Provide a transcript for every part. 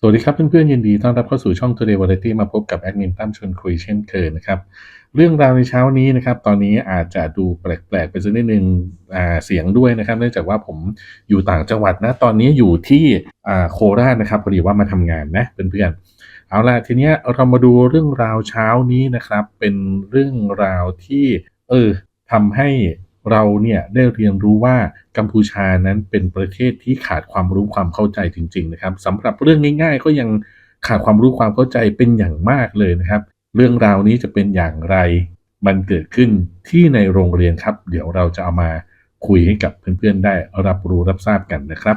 สวัสดีครับเพื่อนๆยินดีต้อนรับเข้าสู่ช่อง Today Variety มาพบกับแอดมินตั้มชวนคุยเช่นเคยนะครับเรื่องราวในเช้านี้นะครับตอนนี้อาจจะดูแปลกๆไปสักนิดนึงเสียงด้วยนะครับ เนื่องจากว่าผมอยู่ต่างจังหวัดนะตอนนี้อยู่ที่โคราชนะครับพอดีว่ามาทำงานนะเพื่อนๆเอาล่ะทีเนี้ยเรามาดูเรื่องราวเช้านี้นะครับ เป็นเรื่องราวที่เออทำให้ เราเนี่ยได้เรียนรู้ว่ากัมพูชานั้นเป็นประเทศที่ขาดความรู้ความเข้าใจจริง ๆ นะครับสำหรับเรื่องง่าย ๆ ก็ยังขาดความรู้ความเข้าใจเป็นอย่างมากเลยนะครับ เรื่องราวนี้จะเป็นอย่างไร มันเกิดขึ้นที่ในโรงเรียนครับ เดี๋ยวเราจะเอามาคุยให้กับเพื่อนๆได้รับรู้รับทราบกันนะครับ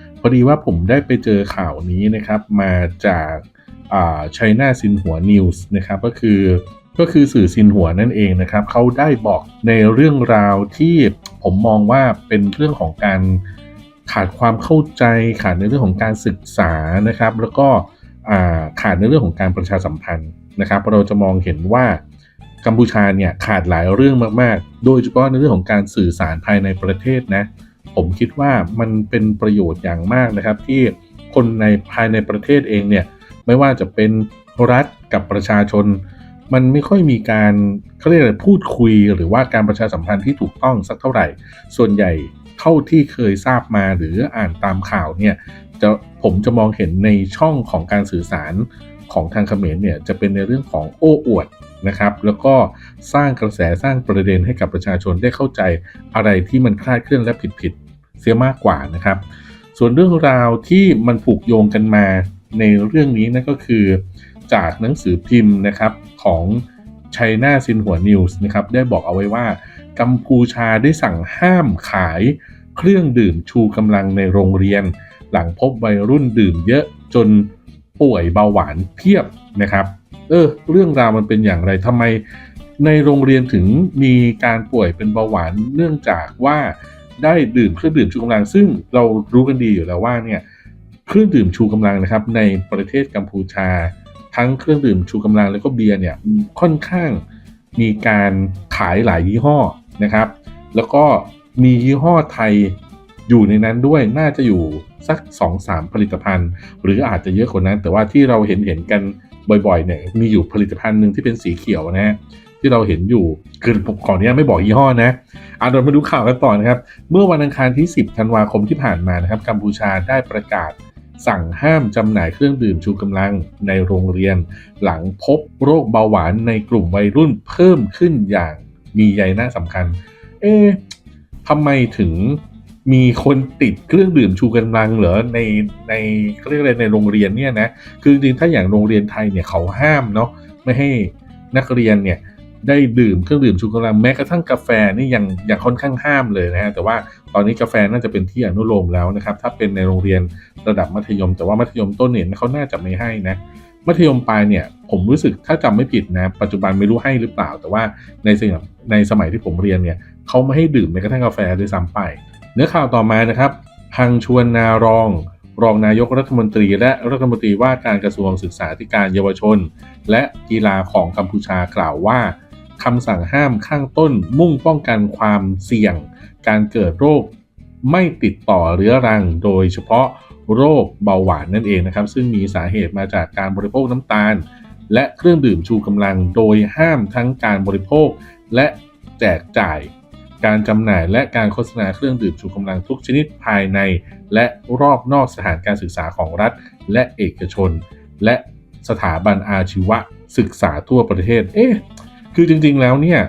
พอดีว่าผมได้ไปเจอข่าวนี้นะครับมาจากอ่า China ซินหัวนิวส์นะครับก็คือก็คือสื่อซินหัวนั่นเองนะครับเขาได้บอกในเรื่องราวที่ผมมองว่าเป็นเรื่องของการขาดความเข้าใจขาดในเรื่องของการศึกษานะครับ แล้วก็อ่าขาดในเรื่องของการประชาสัมพันธ์นะครับ เราจะมองเห็นว่ากัมพูชาเนี่ยขาดหลายเรื่องมากๆ โดยเฉพาะในเรื่องของการสื่อสารภายในประเทศนะ ผมคิดว่ามันเป็นประโยชน์อย่างมากนะครับ ที่คนในภายในประเทศเองเนี่ยไม่ว่าจะเป็นรัฐกับประชาชน มันไม่ค่อยมีการเขาเรียกอะไรพูดคุยหรือว่าการประชาสัมพันธ์ที่ถูกต้องสักเท่าไหร่ ส่วนใหญ่เท่าที่เคยทราบมาหรืออ่านตามข่าวเนี่ยจะผมจะมองเห็นในช่องของการสื่อสารของทางเขมรเนี่ยจะเป็นในเรื่องของโอ้อวด นะครับ แล้วก็สร้างกระแสสร้างประเด็นให้กับประชาชนได้เข้าใจอะไรที่มันคลาดเคลื่อนและผิดผิดๆเสียมากกว่านะครับ ส่วนเรื่องราวที่มันผูกโยงกันมาในเรื่องนี้นั่นก็คือจากหนังสือพิมพ์นะครับของ China ซินหัวนิวส์นะครับได้บอกเอาไว้ว่ากัมพูชาได้สั่งห้ามขายเครื่องดื่มชูกำลังในโรงเรียน หลังพบวัยรุ่นดื่มเยอะจนป่วยเบาหวานเพียบนะครับ เออ เรื่องราวมันเป็นอย่างไรทำไมในโรงเรียนถึงมีการป่วยเป็นเบาหวานเนื่องจากว่าได้ดื่มเครื่องดื่มชูกำลัง ซึ่งเรารู้กันดีอยู่แล้วว่าเนี่ยเครื่องดื่มชูกำลังนะครับในประเทศกัมพูชา ทั้งเครื่องดื่มชูกำลังแล้วก็เบียร์เนี่ยค่อนข้างมีการขายหลายยี่ห้อนะครับ แล้วก็มียี่ห้อไทยอยู่ในนั้นด้วยน่าจะอยู่สัก 2-3 ผลิตภัณฑ์ หรืออาจจะเยอะกว่านั้น แต่ว่าที่เราเห็นเห็นกัน บ่อยๆเนี่ยมีอยู่ผลิตภัณฑ์หนึ่งที่เป็นสีเขียวนะฮะที่เราเห็นอยู่คือผมขออนุญาตไม่บอกยี่ห้อนะอะเรามาดูข่าวกันต่อนะครับ เมื่อวันอังคารที่ 10 ธันวาคมที่ผ่านมานะครับ กัมพูชาได้ประกาศสั่งห้ามจำหน่ายเครื่องดื่มชูกำลังในโรงเรียน หลังพบโรคเบาหวานในกลุ่มวัยรุ่นเพิ่มขึ้นอย่างมีใยหน้าสำคัญ เอ๊ะทำไมถึง มีคนติดเครื่องดื่มชูกำลังเหรอในในเขาเรียกอะไรในโรงเรียนเนี่ยนะคือจริงถ้าอย่างโรงเรียนไทยเนี่ยเขาห้ามเนาะไม่ให้นักเรียนเนี่ยได้ดื่มเครื่องดื่มชูกำลังแม้กระทั่งกาแฟนี่ยังยังค่อนข้างห้ามเลยนะฮะแต่ว่าตอนนี้กาแฟน่าจะเป็นที่อนุโลมแล้วนะครับถ้าเป็นในโรงเรียนระดับมัธยม แต่ว่ามัธยมต้นเนี่ยเขาน่าจะไม่ให้นะมัธยมปลายเนี่ยผมรู้สึกถ้าจำไม่ผิดนะปัจจุบันไม่รู้ให้หรือเปล่า แต่ว่าในสมัยในสมัยที่ผมเรียนเนี่ยเขาไม่ให้ดื่มแม้กระทั่งกาแฟด้วยซ้ำไป เนื้อข่าวต่อมานะครับ พังชวนนารอง รองนายกรัฐมนตรี และรัฐมนตรีว่าการกระทรวงศึกษาธิการเยาวชน และกีฬาของกัมพูชากล่าวว่าคำสั่งห้ามข้างต้นมุ่งป้องกันความเสี่ยง การเกิดโรคไม่ติดต่อเรื้อรัง โดยเฉพาะโรคเบาหวานนั่นเองนะครับ ซึ่งมีสาเหตุมาจากการบริโภคน้ำตาล และเครื่องดื่มชูกำลังโดยห้ามทั้งการบริโภค และแจกจ่าย การจำหน่ายและการโฆษณาเครื่องดื่มชูกำลังทุกชนิดภายใน และรอบนอกสถานการศึกษาของรัฐ และเอกชน และสถาบันอาชีวศึกษาทั่วประเทศ เอ๊ะ คือจริงๆแล้วเนี่ย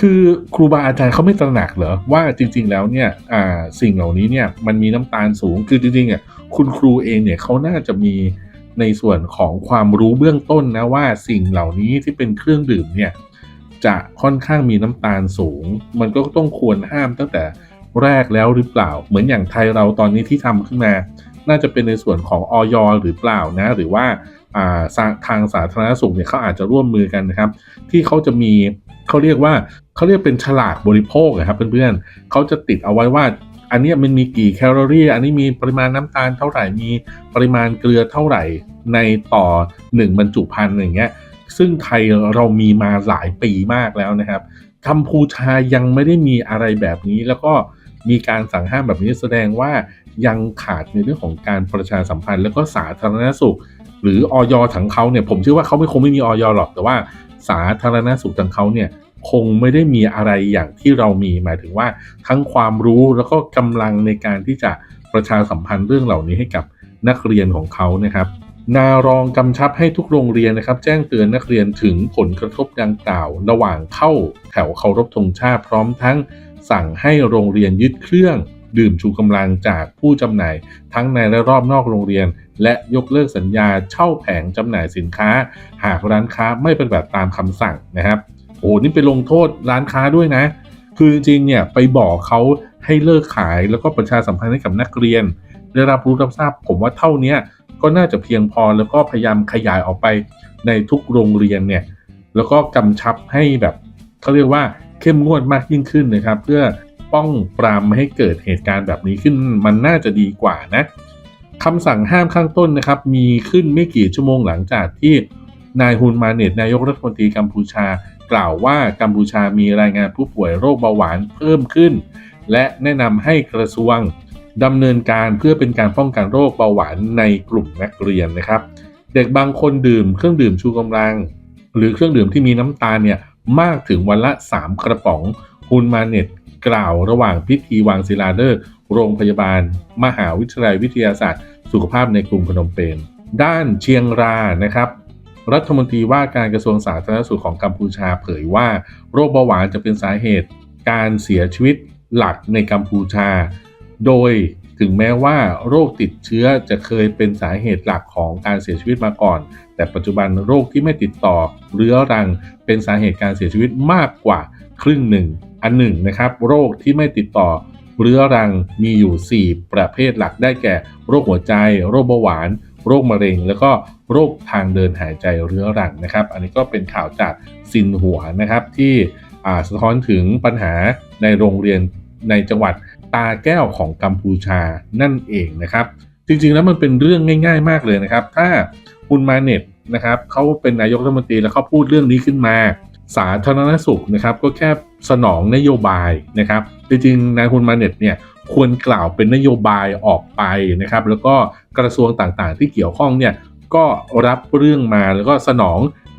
คือครูบาอาจารย์เขาไม่ตระหนักเหรอ ว่าจริงๆแล้วเนี่ยอ่าสิ่งเหล่านี้เนี่ยมันมีน้ำตาลสูง คือจริงๆอะคุณครูเองเนี่ยเขาน่าจะมีในส่วนของความรู้เบื้องต้นนะว่าสิ่งเหล่านี้ที่เป็นเครื่องดื่มเนี่ย จะค่อนข้างมีน้ำตาลสูง มันก็ต้องควรห้ามตั้งแต่แรกแล้วหรือเปล่า เหมือนอย่างไทยเราตอนนี้ที่ทำขึ้นมา น่าจะเป็นในส่วนของออยหรือเปล่านะ หรือว่าาทางสาธารณสุขเนี่ยเขาอาจจะร่วมมือกันนะครับ ที่เขาจะมีเขาเรียกว่าเขาเรียกเป็นฉลากบริโภคนะครับเพื่อนๆเขาจะติดเอาไว้ว่าอันนี้มันมีกี่แคลอรี่ อันนี้มีปริมาณน้ำตาลเท่าไหร่ มีปริมาณเกลือเท่าไหร่ในต่อหนึ่งบรรจุภัณฑ์อย่างเงี้ย ซึ่งไทยเรามีมาหลายปีมากแล้วนะครับกัมพูชายังไม่ได้มีอะไรแบบนี้ แล้วก็มีการสั่งห้ามแบบนี้แสดงว่ายังขาดในเรื่องของการประชาสัมพันธ์ แล้วก็สาธารณสุข หรือออยถังเขาเนี่ยผมเชื่อว่าเขาไม่คงไม่มีออยหรอกแต่ว่าสาธารณสุขทางเขาเนี่ยคงไม่ได้มีอะไรอย่างที่เรามีหมายถึงว่าทั้งความรู้แล้วก็กำลังในการที่จะประชาสัมพันธ์เรื่องเหล่านี้ให้กับนักเรียนของเขานะครับ นารองกำชับให้ทุกโรงเรียนนะครับ แจ้งเตือนนักเรียนถึงผลกระทบดังกล่าว ระหว่างเข้าแถวเคารพธงชาติพร้อมทั้งสั่งให้โรงเรียนยึดเครื่อง ดื่มชูกำลังจากผู้จำหน่าย ทั้งในและรอบนอกโรงเรียน และยกเลิกสัญญาเช่าแผงจำหน่ายสินค้า หากร้านค้าไม่ปฏิบัติตามคำสั่งนะครับโอ้นี่ไปลงโทษร้านค้าด้วยนะ คือจริงเนี่ยไปบอกเขาให้เลิกขายแล้วก็ประชาสัมพันธ์ให้กับนักเรียน ได้รับรู้รับทราบผมว่าเท่านี้ ก็น่าจะเพียงพอแล้วก็พยายามขยายออกไปในทุกโรงเรียนเนี่ยแล้วก็กำชับให้แบบเขาเรียกว่าเข้มงวดมากยิ่งขึ้นนะครับ เพื่อป้องปรามไม่ให้เกิดเหตุการณ์แบบนี้ขึ้นมันน่าจะดีกว่านะคำสั่งห้ามข้างต้นนะครับ มีขึ้นไม่กี่ชั่วโมงหลังจากที่นายฮุนมาเนตนายกรัฐมนตรีกัมพูชา กล่าวว่ากัมพูชามีรายงานผู้ป่วยโรคเบาหวานเพิ่มขึ้น และแนะนำให้กระทรวง ดำเนินการเพื่อเป็นการป้องกันโรคเบาหวานในกลุ่มนักเรียนนะครับ เด็กบางคนดื่มเครื่องดื่มชูกำลัง หรือเครื่องดื่มที่มีน้ำตาลเนี่ยมากถึงวันละ 3 กระป๋องฮุนมาเน็ตกล่าวระหว่างพิธีวางศิลาฤกษ์โรงพยาบาล มหาวิทยาลัยวิทยาศาสตร์ สุขภาพในกรุงพนมเปญด้านเชียงรานะครับ รัฐมนตรีว่าการกระทรวงสาธารณสุขของกัมพูชาเผยว่า โรคเบาหวานจะเป็นสาเหตุ การเสียชีวิตหลักในกัมพูชา โดยถึงแม้ว่าโรคติดเชื้อจะเคยเป็นสาเหตุหลักของการเสียชีวิตมาก่อน แต่ปัจจุบันโรคที่ไม่ติดต่อเรื้อรังเป็นสาเหตุการเสียชีวิตมากกว่าครึ่งหนึ่ง อันหนึ่งนะครับโรคที่ไม่ติดต่อเรื้อรังมีอยู่ 4 ประเภทหลักได้แก่ โรคหัวใจ โรคเบาหวาน โรคมะเร็ง แล้วก็โรคทางเดินหายใจเรื้อรังนะครับ อันนี้ก็เป็นข่าวจากซินหัวนะครับที่สะท้อนถึงปัญหาในโรงเรียนในจังหวัด ตาแก้วของกัมพูชานั่นเองนะครับ จริงๆแล้วมันเป็นเรื่องง่าย ๆ มากเลยนะครับ ถ้าคุณมาเน็ตนะครับเขาเป็นนายกรัฐมนตรีแล้วเขาพูดเรื่องนี้ขึ้นมา สาธารณสุขนะครับก็แค่สนองนโยบายนะครับจริงๆนายคุณมาเน็ตเนี่ยควรกล่าวเป็นนโยบายออกไปนะครับ แล้วก็กระทรวงต่างๆ ที่เกี่ยวข้องเนี่ยก็รับเรื่องมาแล้วก็สนอง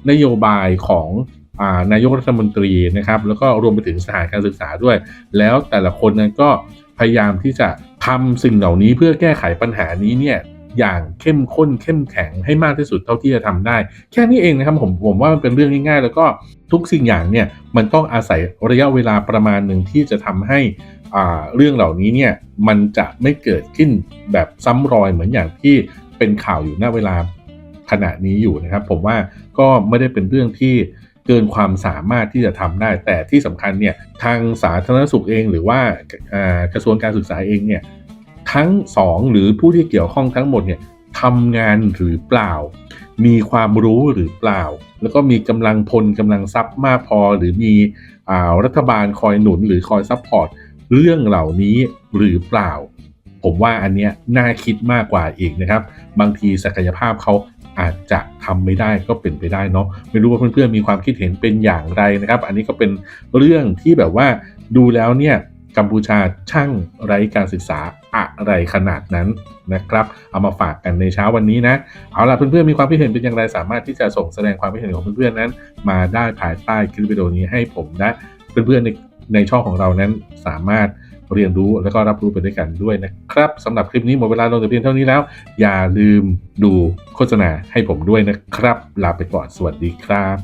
นโยบายของนายกรัฐมนตรีนะครับ แล้วก็รวมไปถึงสถานการศึกษาด้วย แล้วแต่ละคนนั้นก็ พยายามที่จะทำสิ่งเหล่านี้เพื่อแก้ไขปัญหานี้เนี่ยอย่างเข้มข้นเข้มแข็งให้มากที่สุดเท่าที่จะทำได้ แค่นี้เองนะครับผมผมว่ามันเป็นเรื่องง่ายๆ แล้วก็ทุกสิ่งอย่างเนี่ยมันต้องอาศัยระยะเวลาประมาณหนึ่งที่จะทำให้อ่าเรื่องเหล่านี้เนี่ยมันจะไม่เกิดขึ้นแบบซ้ำรอยเหมือนอย่างที่เป็นข่าวอยู่ณเวลาขณะนี้อยู่นะครับ ผมว่าก็ไม่ได้เป็นเรื่องที่ เกินความสามารถที่จะทำได้ แต่ที่สำคัญเนี่ยทางสาธารณสุขเองหรือว่ากระทรวงการศึกษาเองเนี่ยทั้งสองหรือผู้ที่เกี่ยวข้องทั้งหมดเนี่ยทำงานหรือเปล่า มีความรู้หรือเปล่า แล้วก็มีกำลังพลกำลังทรัพย์มากพอ หรือมีรัฐบาลคอยหนุนหรือคอยซัพพอร์ตเรื่องเหล่านี้หรือเปล่า ผมว่าอันเนี้ยน่าคิดมากกว่าอีกนะครับ บางทีศักยภาพเขาอาจจะทำไม่ได้ก็เป็นไปได้เนาะไม่รู้ว่าเพื่อนๆมีความคิดเห็นเป็นอย่างไรนะครับ อันนี้ก็เป็นเรื่องที่แบบว่าดูแล้วเนี่ยกัมพูชาช่างไร้การศึกษาอะไรขนาดนั้นนะครับ เอามาฝากกันในเช้าวันนี้นะ เอาล่ะเพื่อนๆมีความคิดเห็นเป็นอย่างไรสามารถที่จะส่งแสดงความคิดเห็นของเพื่อนๆนั้น มาได้ภายใต้คลิปวิดีโอนี้ให้ผมและเพื่อนๆในในช่องของเรานั้นสามารถ เรียนรู้และก็รับรู้ไปด้วยกันด้วยนะครับสำหรับคลิปนี้หมดเวลาลงแต่เพียงเท่านี้แล้ว อย่าลืมดูโฆษณาให้ผมด้วยนะครับ ลาไปก่อนสวัสดีครับ